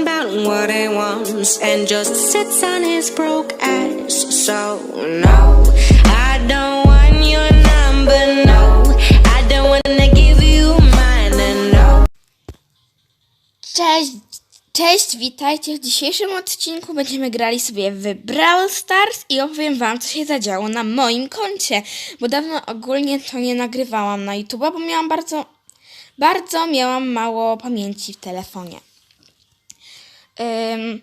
about what he wants and just sits on his broke ass. So, no, I don't want your number, no. I don't give you mine, no. Cześć, cześć, witajcie. W dzisiejszym odcinku będziemy grali sobie w Brawl Stars i opowiem wam, co się zadziało na moim koncie, bo dawno ogólnie to nie nagrywałam na YouTube, bo miałam bardzo, bardzo miałam mało pamięci w telefonie. Ym,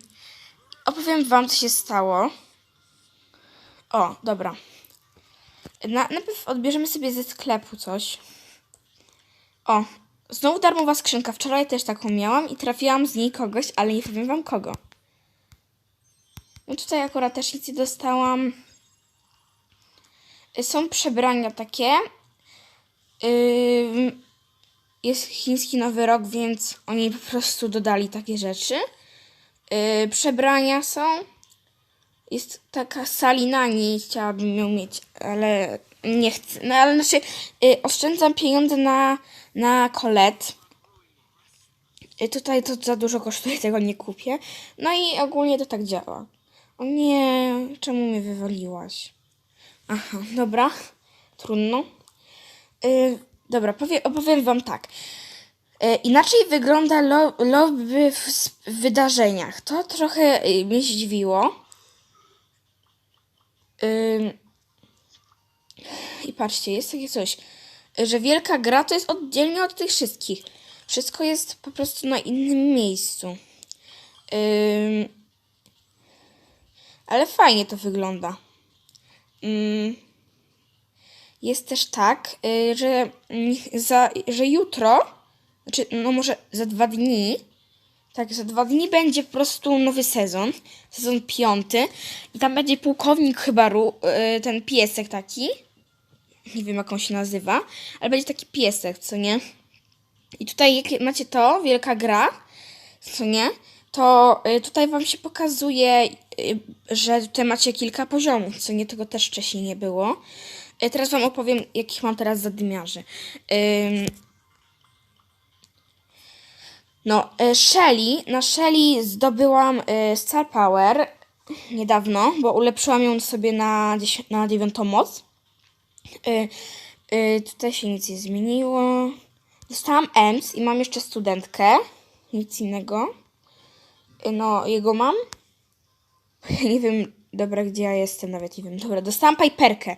opowiem wam, co się stało. O, dobra. Na, najpierw odbierzemy sobie ze sklepu coś. O, znowu darmowa skrzynka. Wczoraj też taką miałam i trafiłam z niej kogoś, ale nie powiem wam kogo. No tutaj akurat też nic nie dostałam. Są przebrania takie. Ym, jest chiński nowy rok, więc oni po prostu dodali takie rzeczy. Yy, przebrania są. Jest taka salina, nie chciałabym ją mieć, ale nie chcę. No ale znaczy, y, oszczędzam pieniądze na, na kolet. Y, tutaj to za dużo kosztuje, tego nie kupię. No i ogólnie to tak działa. O nie, czemu mnie wywaliłaś? Aha, dobra, trudno. Y, dobra, powie, opowiem wam tak. Y, inaczej wygląda lo, lobby w, wydarzeniach. To trochę y, mnie zdziwiło. I patrzcie, jest takie coś, że wielka gra to jest oddzielnie od tych wszystkich. Wszystko jest po prostu na innym miejscu. Ale fajnie to wygląda. Jest też tak, y, że, mm, za, że jutro, znaczy no może za dwa dni, tak, za dwa dni będzie po prostu nowy sezon, sezon piąty i tam będzie pułkownik chyba, y, ten piesek taki, nie wiem jak on się nazywa, ale będzie taki piesek, co nie? I tutaj jak macie to, wielka gra, co nie? To y, tutaj wam się pokazuje, y, że tutaj macie kilka poziomów, co nie? Tego też wcześniej nie było. Teraz wam opowiem, jakich mam teraz zadymiarzy. Ym, no, y, Shelly, na Shelly zdobyłam y, Star Power niedawno, bo ulepszyłam ją sobie na, na dziewiątą moc. Y, tutaj się nic nie zmieniło. Dostałam EMS i mam jeszcze studentkę. Nic innego. No, jego mam. Nie wiem, dobra, gdzie ja jestem, nawet nie wiem. Dobra, dostałam Piperkę.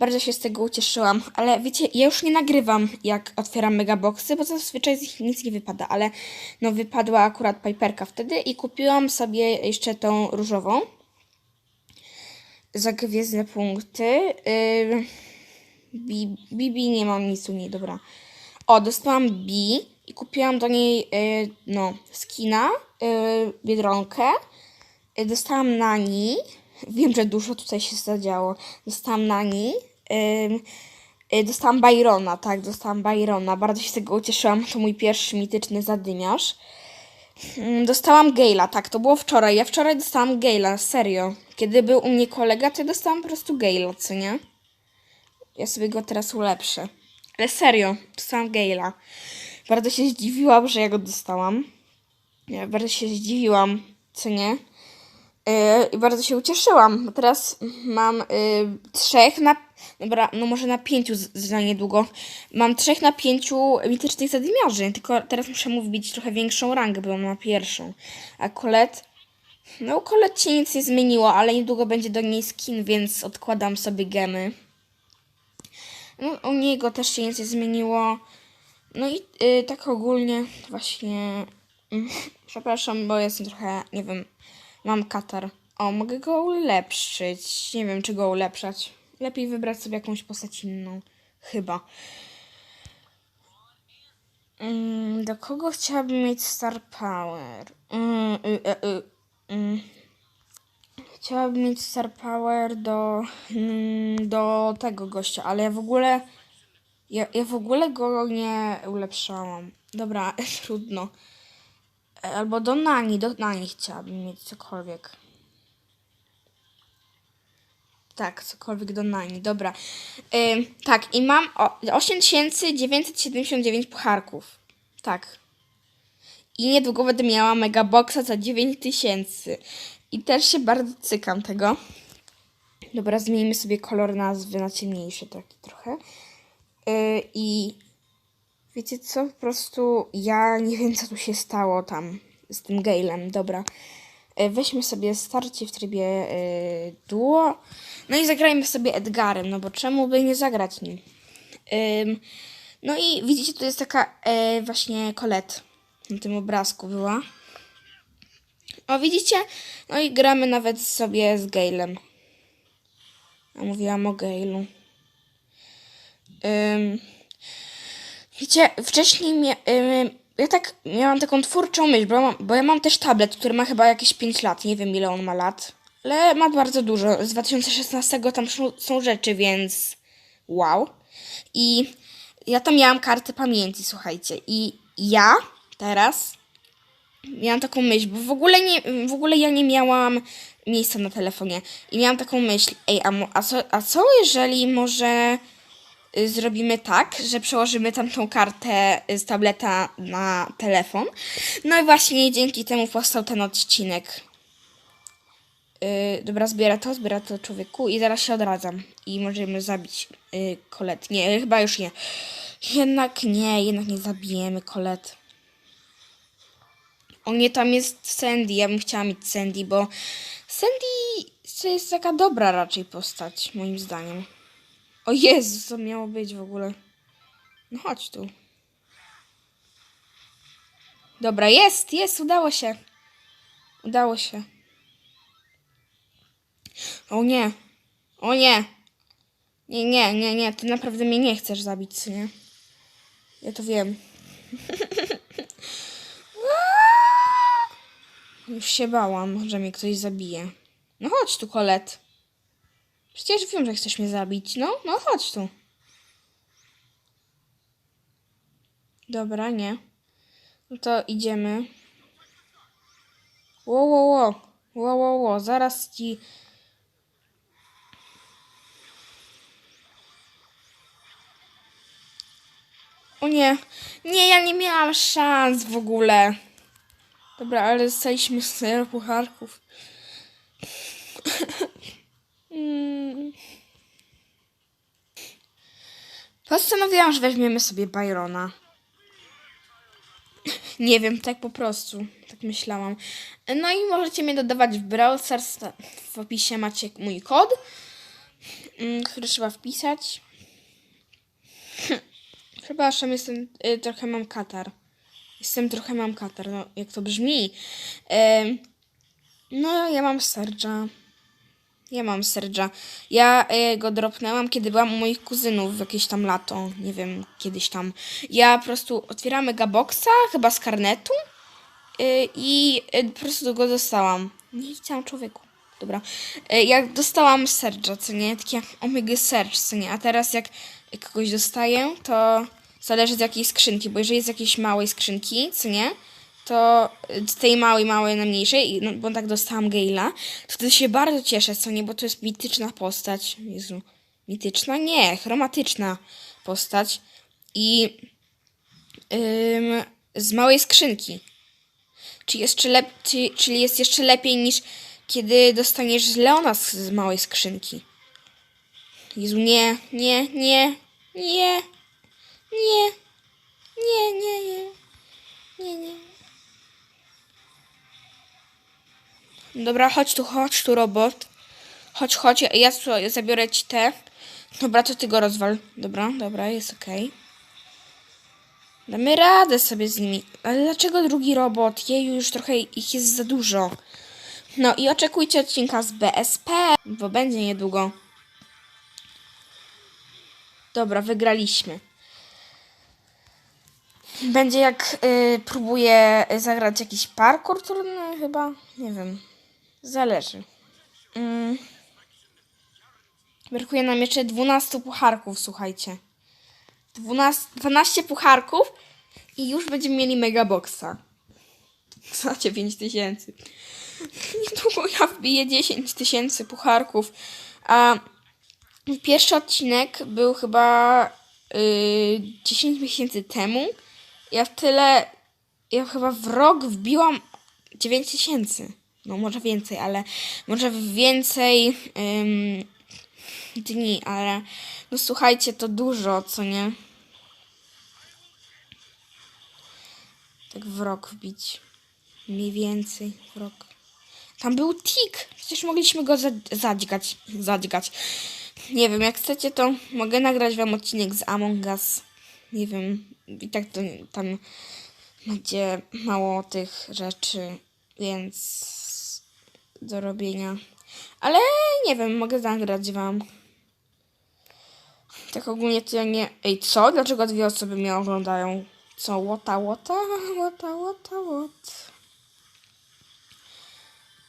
Bardzo się z tego ucieszyłam, ale wiecie, ja już nie nagrywam, jak otwieram megaboxy, bo zazwyczaj z nich nic nie wypada, ale no wypadła akurat Piperka wtedy i kupiłam sobie jeszcze tą różową. Za gwiezdne punkty. Yy, Bi- Bibi nie mam nic u niej, dobra. O, dostałam Bi i kupiłam do niej, y, no, skina, y, biedronkę. Y, dostałam Nani. Wiem, że dużo tutaj się zadziało. Dostałam Nani. Ym, y, dostałam Byrona, tak, dostałam Byrona. Bardzo się z tego ucieszyłam. To mój pierwszy mityczny zadymiarz. Dostałam Gale'a, tak, to było wczoraj. Ja wczoraj dostałam Gale'a, serio. Kiedy był u mnie kolega, to dostałam po prostu Gale'a, co nie? Ja sobie go teraz ulepszę. Ale serio, dostałam Gale'a. Bardzo się zdziwiłam, że ja go dostałam. Ja bardzo się zdziwiłam, co nie? Yy, I bardzo się ucieszyłam, teraz mam yy, trzech na. Dobra, no może na pięciu za niedługo. Mam trzech na pięciu mitycznych zadymiarzy, tylko teraz muszę mu wbić trochę większą rangę, bo mam na pierwszą. A Colette. No, Colette się nic nie zmieniło, ale niedługo będzie do niej skin, więc odkładam sobie gemy. No, u niego też się nic nie zmieniło. No i y, tak ogólnie właśnie. mm, Przepraszam, bo jestem trochę, nie wiem, mam katar. O, mogę go ulepszyć. Nie wiem, czy go ulepszać. Lepiej wybrać sobie jakąś postać inną. Chyba. Mm, do kogo chciałabym mieć Star Power? Mm, y, y, y, mm. Chciałabym mieć Star Power do, mm, do tego gościa, ale ja w ogóle. Ja, ja w ogóle go nie ulepszałam. Dobra, trudno. E, Albo do Nani, do Nani chciałabym mieć cokolwiek. Tak, cokolwiek do Nani, dobra. Ym, tak, i mam o, 8979 pucharków. Tak. I niedługo będę miała megaboxa za 9000. I też się bardzo cykam tego. Dobra, zmienimy sobie kolor nazwy na ciemniejszy taki trochę. Yy, I wiecie co? Po prostu ja nie wiem, co tu się stało tam z tym Gailem. Dobra. Yy, Weźmy sobie starcie w trybie yy, duo. No i zagrajmy sobie Edgarem, no bo czemu by nie zagrać nim? Ym, no i widzicie, tu jest taka e, właśnie Colette na tym obrazku była. O, widzicie? No i gramy nawet sobie z Gailem. A mówiłam o Gailu. Ym, wiecie, wcześniej mia, ja tak miałam taką twórczą myśl, bo, mam, bo ja mam też tablet, który ma chyba jakieś 5 lat. Nie wiem ile on ma lat, ale ma bardzo dużo. Z 2016 tam są, rzeczy, więc wow. I ja tam miałam kartę pamięci, słuchajcie. I ja teraz miałam taką myśl, bo w ogóle, nie, w ogóle ja nie miałam miejsca na telefonie. I miałam taką myśl, ej, a, a, co, a co jeżeli może zrobimy tak, że przełożymy tamtą kartę y, z tableta na telefon? No i właśnie dzięki temu powstał ten odcinek. Yy, dobra, zbiera to, zbiera to człowieku i zaraz się odradzam. I możemy zabić yy, Kolet. Nie, chyba już nie. Jednak nie, jednak nie zabijemy Kolet. O nie, tam jest Sandy. Ja bym chciała mieć Sandy, bo Sandy to jest taka dobra raczej postać, moim zdaniem. O Jezu, co miało być w ogóle? No chodź tu. Dobra, jest, jest, udało się. Udało się. O nie. O nie. Nie, nie, nie, nie. Ty naprawdę mnie nie chcesz zabić, nie? Ja to wiem. Już się bałam, że mnie ktoś zabije. No chodź tu, Kolet. Przecież wiem, że chcesz mnie zabić. No, no chodź tu. Dobra, nie. No to idziemy. Ło, ło, ło. Ło, ło, ło. Zaraz ci... O nie. Nie, ja nie miałam szans w ogóle. Dobra, ale dostaliśmy zero pucharków. Postanowiłam, że weźmiemy sobie Byrona. Nie wiem, tak po prostu. Tak myślałam. No i możecie mnie dodawać w Brawl Stars. W opisie macie mój kod, mm, który trzeba wpisać. Przepraszam, jestem y, trochę mam katar. Jestem trochę mam katar, no jak to brzmi. No, ja mam Serge'a. Ja mam Serge'a. Ja y, go dropnęłam, kiedy byłam u moich kuzynów jakieś tam lato. Nie wiem, kiedyś tam. Ja po prostu otwierałam Megaboxa, chyba z karnetu. Y, I y, po prostu go dostałam. Nie widziałam człowieku. Dobra. Y, jak dostałam Serge'a, co nie? Taki jak Omega Serge, co nie? A teraz jak kogoś dostaję, to zależy z jakiej skrzynki, bo jeżeli z jakiejś małej skrzynki, co nie? To z tej małej, małej na mniejszej, no, bo tak dostałam Gale'a, to wtedy się bardzo cieszę, co nie? Bo to jest mityczna postać. Jezu. Mityczna? Nie, chromatyczna postać. I ym, z małej skrzynki. Czy jeszcze lep- czy, czyli jest jeszcze lepiej niż kiedy dostaniesz z Leona z, z małej skrzynki. Jezu, nie, nie, nie, nie, nie, nie, nie, nie, nie, nie. Dobra, chodź tu, chodź tu, robot. Chodź, chodź, ja, ja słuchaj, zabiorę ci te. Dobra, to ty go rozwal. Dobra, dobra, jest okej. Damy radę sobie z nimi. Ale dlaczego drugi robot? Jeju, już trochę ich jest za dużo. No i oczekujcie odcinka z BSP, bo będzie niedługo. Dobra, wygraliśmy. Będzie jak y, próbuję zagrać jakiś parkour trudny chyba. Nie wiem. Zależy. Mm. Brakuje nam jeszcze 12 pucharków, słuchajcie. 12, 12 pucharków i już będziemy mieli megaboxa. Za 9 tysięcy. Niedługo ja wbiję 10 tysięcy pucharków. A pierwszy odcinek był chyba yy, 10 miesięcy temu. Ja w tyle ja chyba w rok wbiłam 9 tysięcy. No może więcej, ale może więcej ym, dni, ale no słuchajcie, to dużo, co nie? Tak w rok wbić. Mniej więcej w rok. Tam był tik. Przecież mogliśmy go za- zadźgać. Zadźgać. Nie wiem, jak chcecie, to mogę nagrać wam odcinek z Among Us. Nie wiem. I tak to tam będzie mało tych rzeczy, więc do robienia. Ale nie wiem, mogę nagrać wam. Tak ogólnie to ja nie... Ej, co? Dlaczego dwie osoby mnie oglądają? Co? Łota, łota, łota, łota, łot.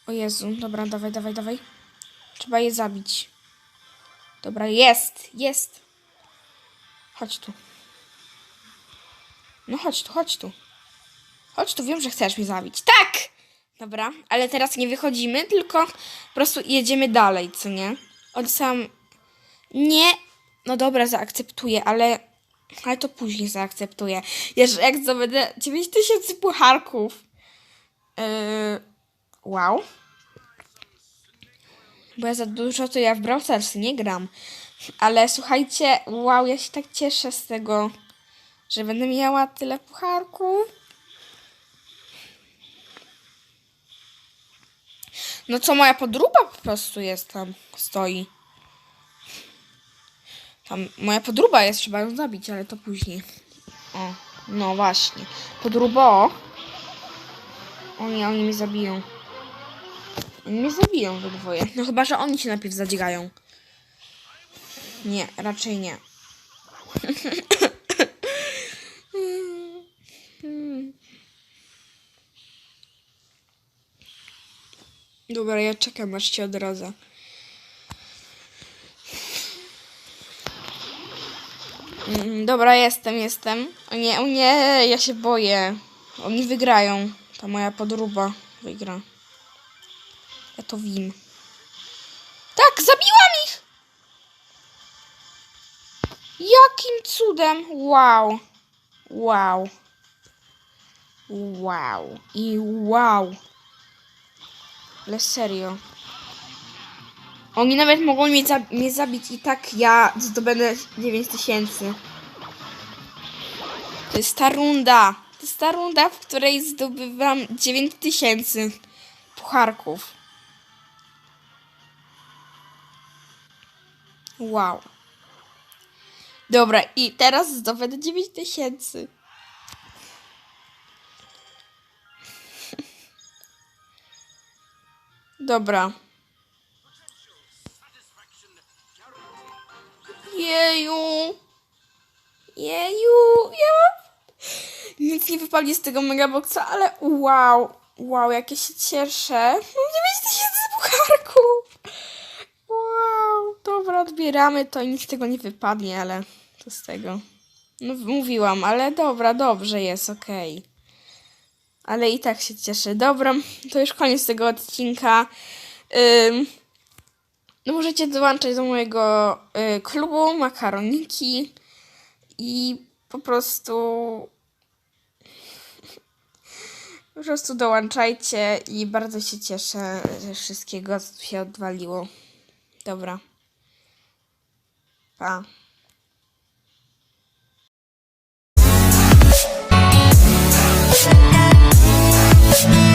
O Jezu, dobra, dawaj, dawaj, dawaj. Trzeba je zabić. Dobra, jest, jest. Chodź tu. No chodź tu, chodź tu. Chodź tu, wiem, że chcesz mnie zabić. Tak! Dobra, ale teraz nie wychodzimy, tylko po prostu jedziemy dalej, co nie? On sam... Nie... No dobra, zaakceptuję, ale... Ale to później zaakceptuję. Jeszcze jak zdobędę 9000 pucharków. Yy... Wow. Bo ja za dużo to ja w Brawl Starsy nie gram. Ale słuchajcie, wow, ja się tak cieszę z tego, że będę miała tyle pucharków. No co, moja podruba po prostu jest tam, stoi. Tam moja podruba jest, trzeba ją zabić, ale to później. O, no właśnie. Podrubo. O nie, oni mnie zabiją. Oni mnie zabiją we dwoje. No chyba, że oni się najpierw zadźgają. Nie, raczej nie. Dobra, ja czekam aż cię odrodzę. Mm, Dobra, jestem, jestem. O nie, o nie, ja się boję. Oni wygrają. Ta moja podruba wygra. Ja to win. Tak, zabiłam ich! Jakim cudem? Wow. Wow. Wow. I wow. Ale serio. Oni nawet mogą mnie, za mnie zabić i tak ja zdobędę 9000. To jest ta runda. To jest ta runda, w której zdobywam 9000 pucharków. Wow. Dobra, i teraz zdobędę 9000. Dobra. Jeju. Jeju. Ja nic nie wypadnie z tego megaboxa, ale wow. Wow, jak ja się cieszę. Mam 9000 pucharków. Wow. Dobra, odbieramy to nic z tego nie wypadnie, ale to z tego. No mówiłam, ale dobra, dobrze jest, okej. Ale i tak się cieszę. Dobra, to już koniec tego odcinka. No możecie dołączać do mojego y, klubu makaroniki i po prostu po prostu dołączajcie i bardzo się cieszę, że wszystkiego się odwaliło. Dobra. Pa. Bye.